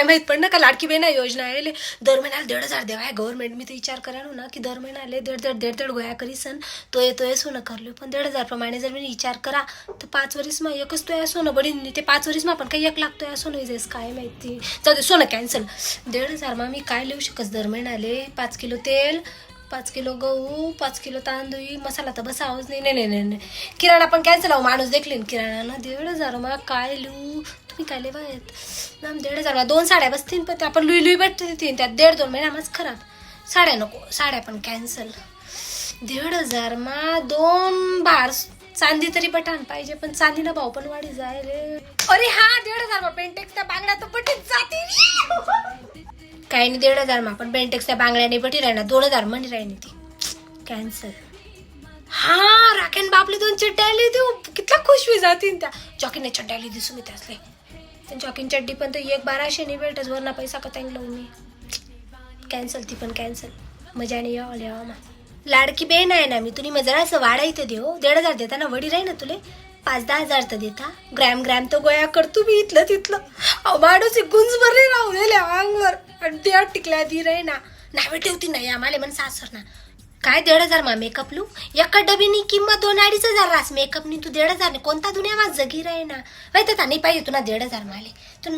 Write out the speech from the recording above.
काय माहीत पडणं का लाडकी बहिणा योजना आहे दर महिन्याला दीड हजार देवा आहे गव्हर्नमेंट मी तर विचार करा ना की दर महिन्याला दीड दीड दीड दीड गोया करीसन तो ये तो ये सोनं करलो पण दीड हजार प्रमाणे जर मी विचार करा तर पाच वरीस मग एकच तो या सोनं बडी ते पाच वरीस मग आपण काही एक लाख तो या सोनं जायस काय माहिती. जाऊ दे सोनं कॅन्सल दीड हजार मग मी काय लिहू शकस दर महिन्याले पाच किलो तेल पाच किलो गहू पाच किलो तांदूळ मसाला तर बसावच नाही नाही नाही नाही. किराणा पण कॅन्सल आहो हो, माणूस देखले ना किराणा. ना दीड हजार मग काय लिहू? तुम्ही काय लिहा आहेत? ना दीड हजार दोन साड्या बसतील पण ते आपण लुई लुई भेटते तीन त्यात दीड दोन महिना माझं खराब. साड्या नको साड्या पण कॅन्सल दीड हजार मा दोन बार चांदी तरी पटान पाहिजे पण चांदीला भाव पण वाढी जायले अरे हा दीड हजार मग पेंटेक्सच्या बांगड्या तर पटीत जा. काही नाही दीड हजार मग. पण बेंटेक्सच्या बांगड्याने पटी राहणार दोन हजार म्हणे राहिली ती. कॅन्सल हा राखेन बापले दोन चड्ड्या आली देऊ कितला खुश होई जातील त्या. जॉकीने चड्ड्या आली दिसू मी त्यासले पण जॉकीन चड्डी पण तर एक बाराशे नाही भेटच वरना पैसा का लावून मी कॅन्सल ती पण कॅन्सल मजाने यावं यावं मग लाडकी बेन आहे ना मी तुम्ही मग जरा असं वाढायचं इथं देऊ. दीड हजार देता ना वडी राही ना तुले? पाच दहा हजार तर देता. ग्रॅम ग्रॅम तर गोया करतो मी इथलं तिथलं. अहो माणूस गुंज बरे राहू दिले पण ते टिकल्या दी रे ना नावे ठेवती नाही आम्हाला म्हण सासर ना काय दीड हजार मा मेकअप लू? एका डबीनी किंमत दोन अडीच हजार रास मेकअपनी तू दीड हजार कोणता दुनिया मा जगी राही ना माहिती नाही पाहिजे तुला दीड हजार माले. तू